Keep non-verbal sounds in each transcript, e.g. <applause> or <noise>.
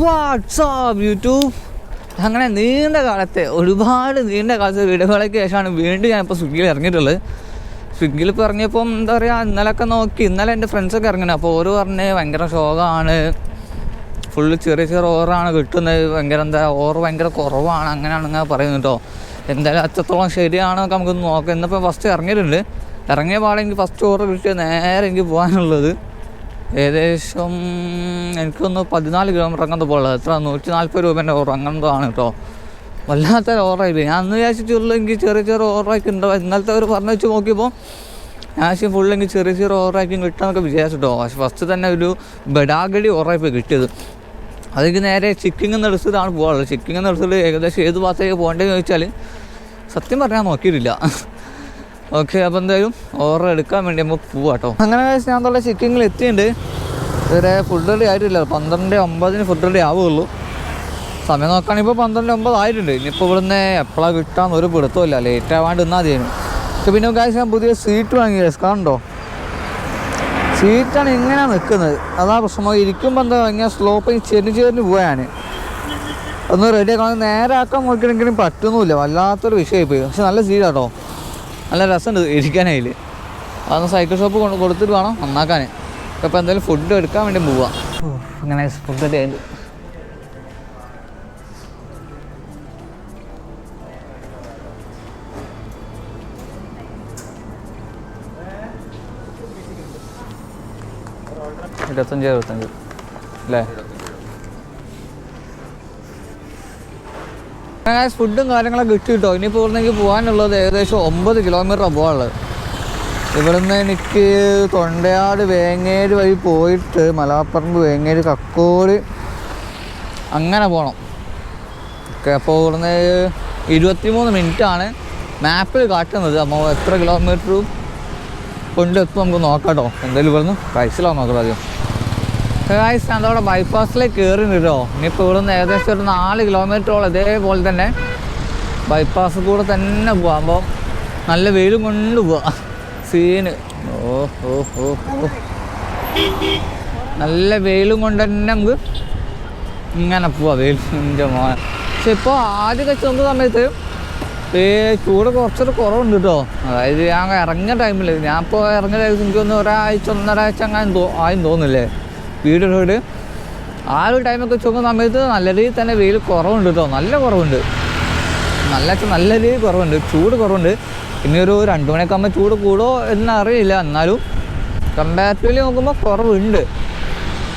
WhatsApp YouTube അങ്ങനെ നീണ്ട കാലത്തെ ഒരുപാട് നീണ്ട കാലത്തെ വീഡിയോകളൊക്കെ ശേഷമാണ് വീണ്ടും ഞാനിപ്പോൾ സ്വിഗ്ഗിയിൽ ഇറങ്ങിയിട്ടുള്ളത്. സ്വിഗ്ഗിയിൽ ഇപ്പോൾ ഇറങ്ങിയപ്പം എന്താ പറയുക ഇന്നലെയൊക്കെ നോക്കി ഇന്നലെ എന്റെ ഫ്രണ്ട്സൊക്കെ ഇറങ്ങണേ. അപ്പോൾ ഓരോ പറഞ്ഞ് ഭയങ്കര ശോകമാണ് ഫുള്ള് ചെറിയ ചെറിയ ഓവറാണ് കിട്ടുന്നത്. ഭയങ്കര എന്താ ഓർ ഭയങ്കര കുറവാണ് അങ്ങനെയാണ് ഇങ്ങനെ പറയുന്നത് കേട്ടോ. എന്തായാലും അത്രത്തോളം ശരിയാണെന്നൊക്കെ നമുക്ക് നോക്കാം. ഇന്നിപ്പോൾ ഫസ്റ്റ് ഇറങ്ങിയിട്ടുണ്ട്. ഇറങ്ങിയ പാടെ എനിക്ക് ഫസ്റ്റ് ഓവർ കിട്ടിയ നേരെ എനിക്ക് പോകാനുള്ളത്. ഏകദേശം എനിക്കൊന്ന് പതിനാല് കിലോമീറ്റർ അങ്ങനത്തെ പോലെ എത്ര? നൂറ്റി നാൽപ്പത് രൂപേന്റെ ഓർഡർ അങ്ങനത്തെ ആണ് കേട്ടോ. വല്ലാത്ത ഓർഡറായില്ല ഞാൻ അന്ന് വിചാരിച്ചിട്ടുള്ളൂ എനിക്ക് ചെറിയ ചെറിയ ഓവറാക്കി ഉണ്ടാവും ഇന്നലത്തെ അവർ പറഞ്ഞു വെച്ച് നോക്കിയപ്പോൾ ഞാൻ എനിക്ക് ചെറിയ ചെറിയ ഓവറാക്കി കിട്ടാമെന്നൊക്കെ വിചാരിച്ചിട്ടോ പക്ഷെ ഫസ്റ്റ് തന്നെ ഒരു ബഡാഗടി ഓവറായിപ്പോൾ കിട്ടിയത്. അതെനിക്ക് നേരെ ചിക്കിങ് എന്ന എടുത്തിട്ടാണ് പോകാറുള്ളത് ചിക്കിങ് എന്ന് എടുത്തിട്ട് ഏകദേശം ഏത് ഭാഗത്തേക്ക് പോകേണ്ടതെന്ന് ചോദിച്ചാൽ സത്യം പറഞ്ഞാൽ നോക്കിയിട്ടില്ല. ഓക്കെ അപ്പോൾ എന്തായാലും ഓർഡർ എടുക്കാൻ വേണ്ടി നമുക്ക് പോവാം കേട്ടോ അങ്ങനെ ഞാൻ നല്ല ചിക്കിങ്ങിൽ എത്തിയിട്ടുണ്ട്. ഇതുവരെ ഫുഡ് റെഡി ആയിട്ടില്ല. പന്ത്രണ്ട് ഒമ്പതിന് ഫുഡ് റെഡി ആവുകയുള്ളൂ സമയം നോക്കുകയാണെങ്കിൽ ഇപ്പോൾ പന്ത്രണ്ട് ഒമ്പത് ആയിട്ടുണ്ട്. ഇനിയിപ്പോൾ ഇവിടുന്ന് എപ്പോഴാണ് കിട്ടാന്ന് ഒരു പിടുത്തമില്ല ലേറ്റ് ആവാണ്ട് നിന്നാൽ മതിയായിരുന്നു പക്ഷെ പിന്നെ കാശ് ഞാൻ പുതിയ സീറ്റ് വാങ്ങി. കാണുന്നുണ്ടോ? സീറ്റാണ് ഇങ്ങനെ നിൽക്കുന്നത്. അതാ പ്രശ്നം. ഇരിക്കുമ്പോൾ എന്താ ഇങ്ങനെ സ്ലോപ്പ് ചെരിഞ്ഞ് ചെരിഞ്ഞ് പോവാൻ ഒന്ന് റെഡി ആക്കാൻ നേരെ ആക്കാൻ നോക്കിയിട്ടെങ്കിലും പറ്റുന്നില്ല വല്ലാത്തൊരു വിഷയമായി പോയി. പക്ഷെ നല്ല സീറ്റാട്ടോ നല്ല രസമുണ്ട് ഇരിക്കാനതിൽ അതൊന്ന് സൈക്കിൾ ഷോപ്പ് കൊണ്ട് കൊടുത്തിട്ട് വേണം നന്നാക്കാൻ ഇപ്പം എന്തായാലും ഫുഡ് എടുക്കാൻ വേണ്ടി പോവാം. ഇങ്ങനെ ഫുഡ് ആയിട്ട്. ഇരുപത്തഞ്ച് ഇരുപത്തഞ്ച്. അല്ലേ? ഫുഡും കാര്യങ്ങളൊക്കെ കിട്ടി കിട്ടോ ഇനി പോകുന്നെങ്കിൽ പോകാനുള്ളത് ഏകദേശം ഒമ്പത് കിലോമീറ്റർ പോകാനുള്ളത് ഇവിടുന്ന് എനിക്ക് തൊണ്ടയാട് വേങ്ങേര് വഴി പോയിട്ട് മലാപ്പറമ്പ് വേങ്ങേര് കക്കോട് അങ്ങനെ പോകണം ഓക്കെ അപ്പോൾ ഇവിടുന്ന് ഇരുപത്തിമൂന്ന് മിനിറ്റാണ് മാപ്പിൽ കാട്ടുന്നത്. അപ്പോൾ എത്ര കിലോമീറ്ററും കൊണ്ടെത്തും നമുക്ക് നോക്കാം കേട്ടോ എന്തായാലും ഇവിടുന്ന് കഴിച്ചിലാവും നോക്കാം ആദ്യം. ഗായ്സ് അതവിടെ ബൈപ്പാസിലേക്ക് കയറി നിട്ടോ ഇനിയിപ്പോൾ ഇവിടുന്ന് ഏകദേശം ഒരു നാല് കിലോമീറ്ററോളം ഇതേപോലെ തന്നെ ബൈപ്പാസ് കൂടെ തന്നെ പോവാം. അപ്പോൾ നല്ല വെയിലും കൊണ്ട് പോവാം. സീന് ഓ ഓ ഓ നല്ല വെയിലും കൊണ്ട് തന്നെ നമുക്ക് ഇങ്ങനെ പോവാം. വെയിലിന്റെ മോനെ. പക്ഷെ ഇപ്പോൾ ആദ്യം കച്ച നോക്കുന്ന സമയത്ത് ഈ ചൂട് കുറച്ചൊരു കുറവുണ്ട് കേട്ടോ അതായത് ഞാൻ ഇറങ്ങിയ ടൈമിൽ ഞാൻ ഇപ്പോൾ ഇറങ്ങിയ ടൈമിൽ എനിക്കൊന്ന് ഒരാഴ്ച ഒന്നരാഴ്ച അങ്ങനെ തോ ആയും തോന്നില്ലേ വീട് വീട് ആ ഒരു ടൈമൊക്കെ വെച്ച് നോക്കുന്ന സമയത്ത് നല്ല രീതിയിൽ തന്നെ വെയിൽ കുറവുണ്ട് കേട്ടോ നല്ല കുറവുണ്ട്. നല്ല നല്ല രീതിയിൽ കുറവുണ്ട്. ചൂട് കുറവുണ്ട്. ഇനി ഒരു രണ്ട് മണിയൊക്കെ ആകുമ്പോൾ ചൂട് കൂടുമോ എന്ന് അറിയില്ല. എന്നാലും കമ്പാരിറ്റീവ്ലി നോക്കുമ്പോൾ കുറവുണ്ട്.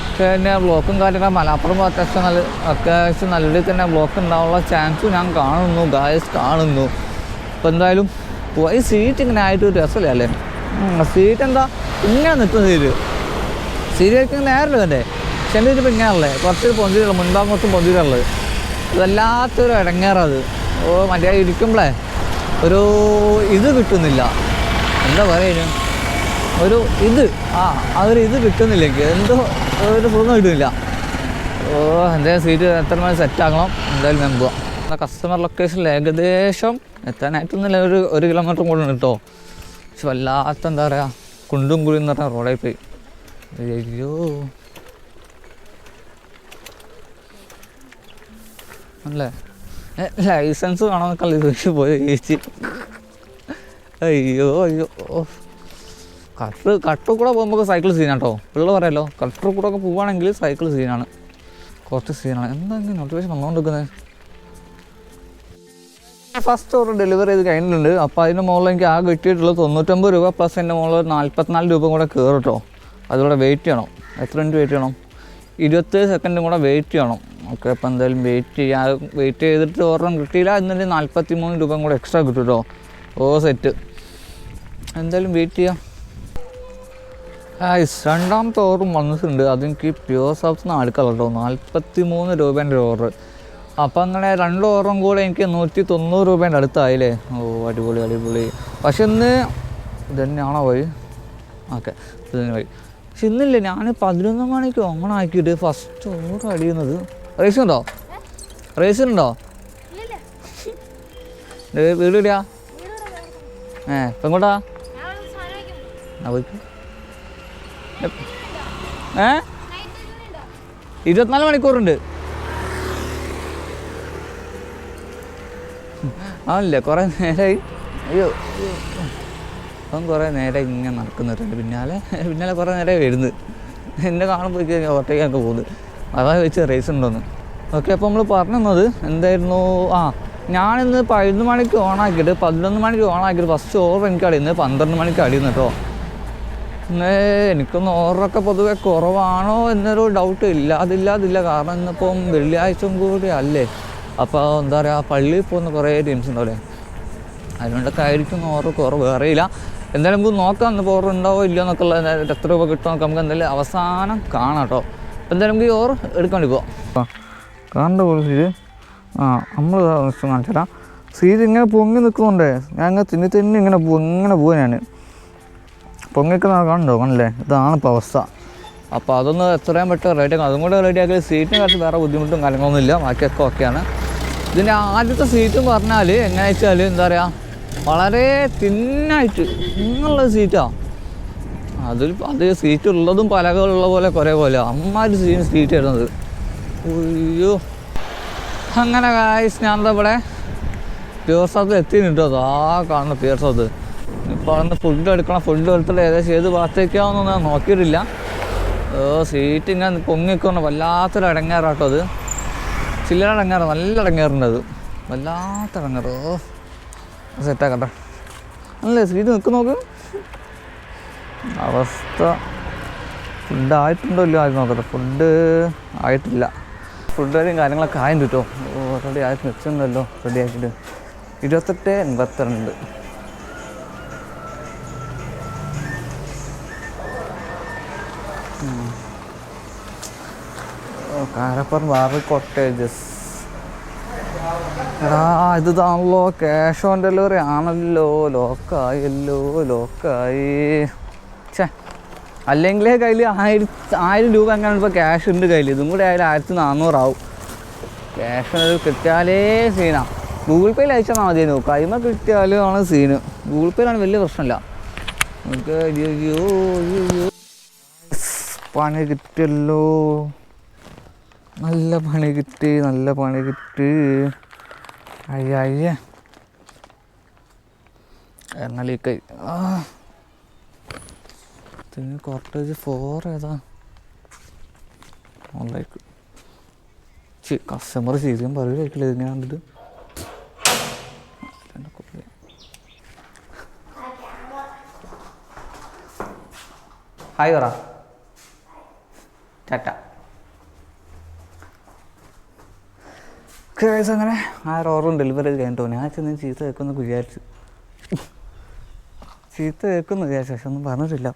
പക്ഷേ പിന്നെ ബ്ലോക്കും കാര്യങ്ങളും മലപ്പുറം അത്യാവശ്യം നല്ല അത്യാവശ്യം നല്ല രീതിയിൽ തന്നെ ബ്ലോക്ക് ഉണ്ടാവാനുള്ള ചാൻസ് ഞാൻ കാണുന്നു ഗായസ് കാണുന്നു. അപ്പോൾ എന്തായാലും പോയി സീറ്റ് ഇങ്ങനെ ആയിട്ട് ഒരു രസമില്ല അല്ലേ? സീറ്റ് എന്താ ഇങ്ങനെ നിൽക്കുന്ന സീറ്റ് സീരിയൽക്ക് നേരല്ലോ തന്നെ പക്ഷെ എന്റെ ഇതിപ്പോൾ ഇങ്ങനെയല്ലേ കുറച്ച് പൊന്തിരുള്ള മുൻഭാഗത്തും പൊന്തിരുള്ളത് വല്ലാത്തൊരു ഇടങ്ങേറത് ഓ മറ്റേ ഇരിക്കുമ്പോഴേ ഒരു ഇത് കിട്ടുന്നില്ല. എന്താ പറയുക ഒരു ഇത്. ആ ഒരു ഇത് കിട്ടുന്നില്ല എനിക്ക് എന്തോ ഒരു സുഖം കിട്ടുന്നില്ല. ഓ എന്തായാലും സീറ്റ് എത്ര മണി സെറ്റ് ആക്കണം എന്തായാലും ഞാൻ പോവാം. കസ്റ്റമർ ലൊക്കേഷനിൽ ഏകദേശം എത്താനായിട്ടൊന്നുമില്ല. ഒരു ഒരു കിലോമീറ്റർ കൂടെ ഉണ്ട് കേട്ടോ. പക്ഷെ വല്ലാത്ത എന്താ പറയുക കുണ്ടും കുഴിയും എന്ന് പറഞ്ഞ റോഡായി പോയി. അയ്യോ അല്ലേ? ലൈസൻസ് കാണാൻ ചോദിച്ചു പോയി ചേച്ചി അയ്യോ അയ്യോ കട്ട് കട്ടർ കൂടെ പോകുമ്പോൾ സൈക്കിൾ സീനാണ് കേട്ടോ പിള്ളേർ പറയാലോ കട്ടർ കൂടെ ഒക്കെ പോവുകയാണെങ്കിൽ സൈക്കിൾ സീനാണ് കുറച്ച് സീനാണ് എന്താ നോട്ടിഫിക്കേഷൻ വന്നുകൊണ്ടിരിക്കുന്നത് ഫസ്റ്റ് ഓർഡർ ഡെലിവറി ചെയ്ത് കഴിഞ്ഞിട്ടുണ്ട്. അപ്പോൾ അതിന്റെ മുകളിൽ എനിക്ക് ആകെ കിട്ടിയിട്ടുള്ളത് തൊണ്ണൂറ്റൊമ്പത് രൂപ പ്ലസ് എന്റെ മുകളിൽ നാൽപ്പത്തിനാല് രൂപ കൂടെ കയറും കേട്ടോ അതുകൂടെ വെയിറ്റ് ചെയ്യണം. എത്ര മിനിറ്റ് വെയിറ്റ് ചെയ്യണം? ഇരുപത്തേഴ് സെക്കൻഡും കൂടെ വെയിറ്റ് ചെയ്യണം. ഓക്കെ അപ്പോൾ എന്തായാലും വെയിറ്റ് ചെയ്യാൻ വെയിറ്റ് ചെയ്തിട്ട് ഒരെണ്ണം കിട്ടിയില്ല. എന്നിട്ട് നാൽപ്പത്തി മൂന്ന് രൂപയും കൂടെ എക്സ്ട്രാ കിട്ടും കേട്ടോ ഓ സെറ്റ് എന്തായാലും വെയിറ്റ് ചെയ്യാം. ഐസ് രണ്ടാമത്തെ ഓർഡറും വന്നിട്ടുണ്ട്. അതെനിക്ക് പ്യുവർ നിന്ന് അടുക്കള കേട്ടോ നാൽപ്പത്തി മൂന്ന് രൂപേന്റെ ഓർഡർ അപ്പം അങ്ങനെ രണ്ട് ഓർഡറും കൂടെ എനിക്ക് നൂറ്റി തൊണ്ണൂറ് രൂപേന്റെ അടുത്തായില്ലേ? ഓ അടിപൊളി അടിപൊളി. പക്ഷെ ഇന്ന് ഇതന്നെയാണോ വഴി? ഓക്കെ ഇത് തന്നെ പോയി പക്ഷെ ഞാൻ പതിനൊന്ന് മണിക്ക് ഓൺ ആക്കിയിട്ട് ഫസ്റ്റ് ഓർ അടിയുന്നത്. റേസ് ഉണ്ടോ റേസ് ഉണ്ടോ വീട് ഇടിയാ ഏ ഇപ്പം എങ്ങോട്ടാ? ഏ? ഇരുപത്തിനാല് മണിക്കൂറുണ്ട്. ആണല്ലേ കുറേ നേരമായി അയ്യോ. അവൻ കുറേ നേരെ ഇങ്ങനെ നടക്കുന്നുണ്ട് പിന്നാലെ പിന്നാലെ കുറേ നേരെ വരുന്നത്. എന്നെ കാണുമ്പോൾ ഓട്ടയ്ക്കൊക്കെ പോകുന്നത്. അതാ വെച്ച് റേസ് ഉണ്ടോന്ന്. ഓക്കെ അപ്പോൾ നമ്മൾ പറഞ്ഞത് എന്തായിരുന്നു? ആ ഞാനിന്ന് പതിനൊന്ന് മണിക്ക് ഓണാക്കിയിട്ട് പതിനൊന്ന് മണിക്ക് ഓണാക്കിയിട്ട് ഫസ്റ്റ് ഓവർ എനിക്ക് അടിയുന്നത് പന്ത്രണ്ട് മണിക്ക് അടിയുന്നു കേട്ടോ ഇന്ന് എനിക്കൊന്ന് ഓർഡറൊക്കെ പൊതുവെ കുറവാണോ എന്നൊരു ഡൗട്ട് ഇല്ല. അതില്ലാതില്ല കാരണം ഇന്നിപ്പം വെള്ളിയാഴ്ചയും കൂടി അല്ലേ. അപ്പോൾ എന്താ പറയുക പള്ളിയിൽ പോകുന്ന കുറേ ടീംസ് ഉണ്ടാവില്ലേ അതുകൊണ്ടൊക്കെ ആയിരിക്കും ഓർഡർ കുറവ്. അറിയില്ല. എന്തായാലും നമുക്ക് നോക്കാം ഇന്ന് ഓർഡർ ഉണ്ടാവോ ഇല്ലയോ എന്നൊക്കെ ഉള്ള എത്ര രൂപ കിട്ടുമോ നമുക്ക് എന്തായാലും അവസാനം കാണാം കേട്ടോ. അപ്പോൾ എന്തായാലും നമുക്ക് ഈ ഓർ എടുക്കാണ്ട് പോവാം. കാണേണ്ട പോലും സീര് ആ നമ്മൾ കാണിച്ചു തരാം സീറ്റ് ഇങ്ങനെ പൊങ്ങി നിൽക്കുന്നുണ്ടേ ഞാൻ അങ്ങനെ തിന്നി തിന്നി ഇങ്ങനെ പോകും ഇങ്ങനെ പോവാ ഞാൻ പൊങ്ങിക്കുന്ന കാണണ്ടോ കാണല്ലേ ഇതാണ് ഇപ്പോൾ അവസ്ഥ. അപ്പോൾ അതൊന്ന് എത്രയും പെട്ടെന്ന് റെഡി ആക്കാം അതും കൂടെ റെഡി ആക്കി സീറ്റിന് കാര്യം വേറെ ബുദ്ധിമുട്ടും കാര്യങ്ങളൊന്നുമില്ല ബാക്കിയൊക്കെ ഓക്കെയാണ് ഇതിന്റെ ആദ്യത്തെ സീറ്റ് പറഞ്ഞാൽ എങ്ങനെ വെച്ചാൽ എന്താ പറയുക വളരെ തിന്നായിട്ട് ഇങ്ങനുള്ള സീറ്റാ. അതിൽ അത് സീറ്റ് ഉള്ളതും പലകളുള്ള പോലെ കുറേ പോലെ അമ്മാര് സീൻ സീറ്റ് വരുന്നത് അയ്യോ. അങ്ങനെ കായ്സ് ഞാൻ ഇവിടെ പ്യൂർസത്ത് എത്തിയിട്ടോ ആ കാണുന്ന പ്യൂർസത്ത് ഇപ്പോൾ അന്ന് ഫുഡ് എടുക്കണം. ഫുഡ് എടുത്തിട്ട് ഏകദേശം ഏത് ഭാഗത്തേക്കാണെന്ന് ഞാൻ നോക്കിയിട്ടില്ല. ഓ സീറ്റ് ഇങ്ങനെ പൊങ്ങിക്കൊണ്ട് വല്ലാത്തൊരു ഇടങ്ങേറാട്ടോ അത്. ചില്ലറ ഇടങ്ങേറ് നല്ല ഇടങ്ങേറുണ്ട് അത്. വല്ലാത്ത ഇടങ്ങേറ് ഓ. സെറ്റാക്കട്ടെ. അല്ലേ സീറ്റ് നിൽക്ക് നോക്ക്. അവസ്ഥ ഫുഡ് ആയിട്ടുണ്ടോ ഇല്ലയോ ആദ്യം നോക്കട്ടെ. ഫുഡ് ആയിട്ടില്ല. ഫുഡ് വരെയും കാര്യങ്ങളൊക്കെ ആയിട്ട് കേട്ടോ. ഓൾറെഡി ആയിട്ട് വെച്ചിട്ടുണ്ടല്ലോ റെഡി ആക്കിയിട്ട് ഇരുപത്തെട്ട് എൺപത്തിരണ്ട്. കാരപ്പുറം വേറെ കോട്ടേജസ് എടാ ഇത് താണല്ലോ ക്യാഷ് ഓൺ ഡെലിവറി ആണല്ലോ ലോക്കായല്ലോ ലോക്കായി ഛേ അല്ലെങ്കിലേ കയ്യിൽ ആയിരത്തി ആയിരം രൂപ എങ്ങനെ ഇപ്പോൾ ക്യാഷ് ഉണ്ട് കയ്യിൽ ഇതും കൂടെ ആയാലും ആയിരത്തി നാന്നൂറാവും ക്യാഷ് കിട്ടിയാലേ സീനാണ് ഗൂഗിൾ പേയിൽ അയച്ചാൽ മതിയായിരുന്നു കൈമ കിട്ടിയാലും ആണ് സീന് ഗൂഗിൾ പേയിലാണ് വലിയ പ്രശ്നമില്ല. നമുക്ക്. പണി കിട്ടിയല്ലോ. നല്ല പണി കിട്ടി നല്ല പണി കിട്ടി. അയ്യ ആ. ഇതിന് കോർട്ടേജ് ഫോർ ഏതാ? ഓൺലൈക്ക് കസ്റ്റമർ ശരിക്കും പറയുമായിരിക്കില്ല ഇതിനെ കണ്ടിട്ട്. ഹായ് പറ ടാറ്റ കേസ് അങ്ങനെ ആ ഓർഡറും ഡെലിവറി കഴിഞ്ഞിട്ടോ ഞാൻ ചെന്ന് ചീത്ത കേൾക്കുന്നു വിചാരിച്ചു. ചീത്ത കേൾക്കുന്നു വിചാരിച്ചു പക്ഷെ ഒന്നും പറഞ്ഞിട്ടില്ല.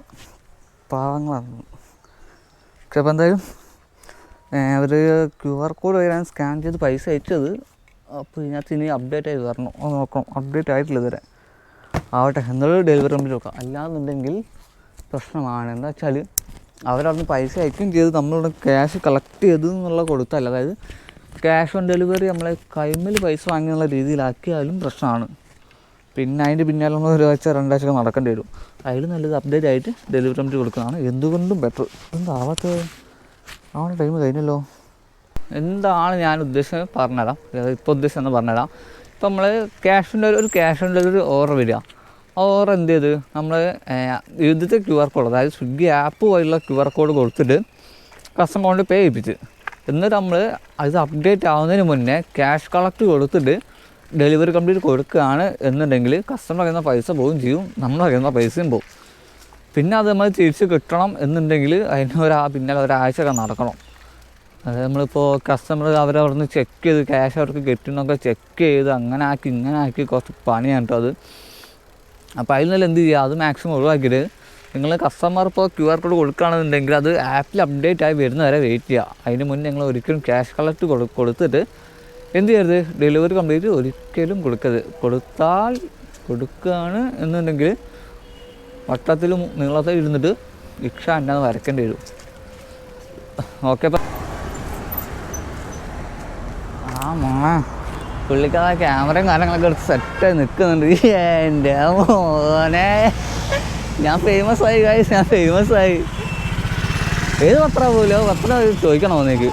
പാവങ്ങളാണ്. പക്ഷെ അപ്പോൾ എന്തായാലും അവർ ക്യു ആർ കോഡ് വരാൻ സ്കാൻ ചെയ്ത് പൈസ അയച്ചത്. അപ്പോൾ ഇതിനകത്ത് ഇനി അപ്ഡേറ്റ് ആയി തരണം ഒന്ന് നോക്കണം. അപ്ഡേറ്റ് ആയിട്ടില്ല ഇതുവരെ. ആവട്ടെ എന്നാലും ഡെലിവറി കമ്പനി നോക്കാം. അല്ലാന്നുണ്ടെങ്കിൽ പ്രശ്നമാണ്. എന്താ വെച്ചാൽ അവരവിടുന്ന് പൈസ അയക്കുകയും ചെയ്ത് നമ്മളിവിടെ ക്യാഷ് കളക്ട് ചെയ്തു എന്നുള്ള കൊടുത്തല്ല അതായത് ക്യാഷ് ഓൺ ഡെലിവറി നമ്മളെ കൈമിൽ പൈസ വാങ്ങിയുള്ള രീതിയിലാക്കിയാലും പ്രശ്നമാണ്. പിന്നെ അതിന്റെ പിന്നാലെ നമ്മൾ ഒരാഴ്ച രണ്ടാഴ്ച ഒക്കെ നടക്കേണ്ടി വരും. അതിൽ നല്ലത് അപ്ഡേറ്റ് ആയിട്ട് ഡെലിവറി കമ്പനി കൊടുക്കുന്നതാണ്. എന്തുകൊണ്ടും ബെറ്റർ എന്താവാത്ത ആവണ ടൈം കഴിഞ്ഞല്ലോ. എന്താണ് ഞാൻ ഉദ്ദേശം പറഞ്ഞുതരാം. ഇപ്പോൾ ഉദ്ദേശം എന്ന് പറഞ്ഞുതരാം. ഇപ്പം നമ്മൾ ക്യാഷ് ഓൺ ഒരു ക്യാഷ് ഓൺ ഡെലിവറി ഓർഡർ വരിക. ആ ഓർഡർ എന്ത് ചെയ്ത്? നമ്മൾ ഇതിന്റെ ക്യു ആർ കോഡ് അതായത് സ്വിഗ്ഗി ആപ്പ് വഴിയുള്ള ക്യു ആർ കോഡ് കൊടുത്തിട്ട് കസ്റ്റമർ കൊണ്ട് പേ ചെയ്യിപ്പിച്ച്. എന്നിട്ട് നമ്മൾ അത് അപ്ഡേറ്റ് ആവുന്നതിന് മുന്നേ ക്യാഷ് കളക്ട് കൊടുത്തിട്ട് ഡെലിവറി കംപ്ലീറ്റ് കൊടുക്കുകയാണ് എന്നുണ്ടെങ്കിൽ കസ്റ്റമർ കഴിയുന്ന പൈസ പോവുകയും ചെയ്യും. നമ്മൾ കഴിയുന്ന പൈസയും പോവും. പിന്നെ അത് നമ്മൾ തിരിച്ച് കിട്ടണം എന്നുണ്ടെങ്കിൽ അതിന് ഒരാ ഒരാഴ്ച ഒക്കെ നടക്കണം. അതായത് നമ്മളിപ്പോൾ കസ്റ്റമർ അവരവിടെ നിന്ന് ചെക്ക് ചെയ്ത് ക്യാഷ് അവർക്ക് കിട്ടുന്നൊക്കെ ചെക്ക് ചെയ്ത് അങ്ങനെ ആക്കി ഇങ്ങനെ ആക്കി കുറച്ച് പണിയാണ് കേട്ടോ അത്. അപ്പോൾ അതിൽ നിന്നെല്ലാം എന്ത് ചെയ്യുക അത് മാക്സിമം ഒഴിവാക്കിയിട്ട് നിങ്ങൾ കസ്റ്റമർ ഇപ്പോൾ ക്യു ആർ കോഡ് കൊടുക്കുകയാണെന്നുണ്ടെങ്കിൽ അത് ആപ്പിൽ അപ്ഡേറ്റ് ആയി വരുന്ന വരെ വെയിറ്റ് ചെയ്യുക. അതിന് മുന്നേ നിങ്ങൾ ഒരിക്കലും ക്യാഷ് കളക്ട് കൊടു കൊടുത്തിട്ട് എന്ത് ചെയ്യരുത്? ഡെലിവറി കംപ്ലീറ്റ് ഒരിക്കലും കൊടുക്കരുത്. കൊടുത്താൽ കൊടുക്കുകയാണ് എന്നുണ്ടെങ്കിൽ വട്ടത്തിൽ നീളത്തിൽ ഇരുന്നിട്ട് ഇക്ഷ എന്നാന്ന് വരയ്ക്കേണ്ടി വരും. ഓക്കെ ആ മോനെ. പുള്ളിക്കാ ക്യാമറയും കാര്യങ്ങളൊക്കെ എടുത്ത് സെറ്റായി നിൽക്കുന്നുണ്ട് എന്റെ മോനെ. ഞാൻ ഫേമസ് ആയി കാര്യം ഞാൻ ഫേമസ് ആയി. ഏത് പത്ര പോലോ? പത്ര ചോദിക്കണോ നിനക്ക്?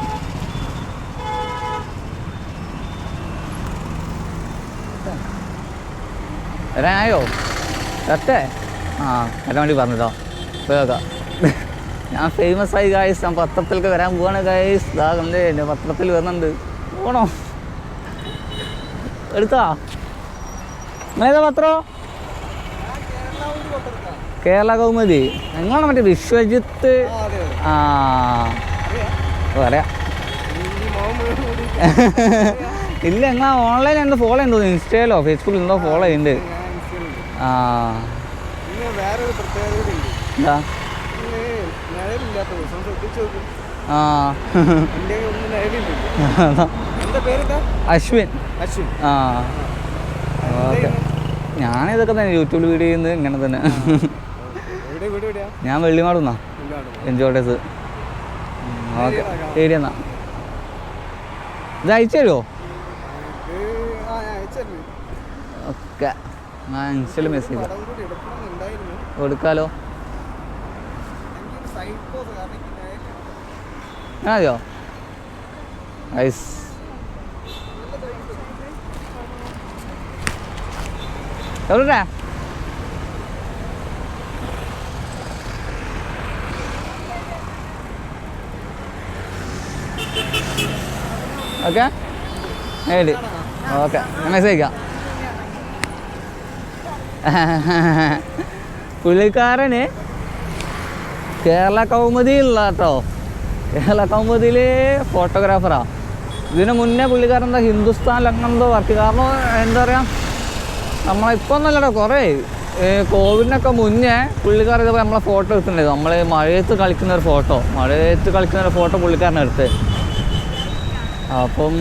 വരാനായോ കറക്റ്റേ ആ വരാൻ വേണ്ടി പറഞ്ഞിട്ടോ പോയോക്കാം ഞാൻ ഫേമസ് ആയി ഗായ്സ് ഞാൻ പത്രത്തിലൊക്കെ വരാൻ പോവാണ് ഗായ്സ് ഇതാ കണ്ടേ എന്റെ പത്രത്തിൽ വരുന്നുണ്ട്. പോണോ? എടുത്താ? നിങ്ങളേതാ പത്രോ? കേരള കൗമുദി നിങ്ങളാണ് മറ്റേ വിശ്വജിത്ത്. ആ പറയാ. ഇല്ല നിങ്ങൾ ഓൺലൈൻ എന്തോ ഫോളോ ഉണ്ടോ ഇൻസ്റ്റയിലോ ഫേസ്ബുക്കിൽ എന്തോ ഫോളോ ചെയ്യുന്നുണ്ട്. ആ എന്താ? അശ്വിൻ. അശ്വിൻ. ആ. ഓക്കെ. ഞാനിതൊക്കെ തന്നെ യൂട്യൂബിൽ വീഡിയോ ചെയ്യുന്നത് ഇങ്ങനെ തന്നെ. ഞാൻ വെള്ളിമാടുന്നാ. എൻജോട്ടേസ് ഓക്കെ. ശരി എന്നാ ഇത് അയച്ചു തരുമോ ഓക്കെ ഞാൻ ഇൻസ്റ്റയിൽ മെസ്സേജ് കൊടുക്കാലോ അതെയോ ഐസ്. എവിടെ ഓക്കെ? ഏടി ഓക്കെ. മെസ്സേജ് അയക്കാം. <laughs> പുള്ളിക്കാരന് കേരള കൗമുദി കേട്ടോ കേരള കൗമുദിയിൽ ഫോട്ടോഗ്രാഫറാ ഇതിനു മുന്നേ പുള്ളിക്കാരൻ എന്താ ഹിന്ദുസ്ഥാനിൽ അങ്ങനെന്തോ വർക്ക് കാരണം എന്താ പറയുക നമ്മളിപ്പോൾ ഒന്നല്ലടോ കുറേ കോവിഡിനൊക്കെ മുന്നേ പുള്ളിക്കാർ ഇതുപോലെ നമ്മളെ ഫോട്ടോ എടുത്തിട്ടുണ്ടായിരുന്നു. നമ്മൾ മഴയത്ത് കളിക്കുന്ന ഒരു ഫോട്ടോ. മഴയത്ത് കളിക്കുന്ന ഒരു ഫോട്ടോ പുള്ളിക്കാരനെ എടുത്ത് അപ്പം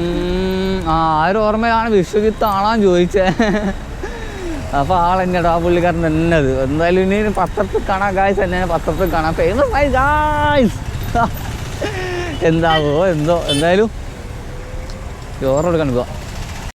ആ ആരും ഓർമ്മയാണ് വിശ്വജിത്ത് ആളാന്ന് ചോദിച്ചേ. അപ്പോൾ ആൾ തന്നെയാണ് ആ പുള്ളിക്കാരൻ തന്നെ അത്. എന്തായാലും ഇനി പത്രത്തിൽ കാണാം ഗായ്സ് തന്നെ പത്രത്തിൽ കാണാം. ഫേമസ് ആയി ഗായ്സ് എന്താവോ എന്തോ. എന്തായാലും ചോറ് കൊടുക്കാൻ പോവാം.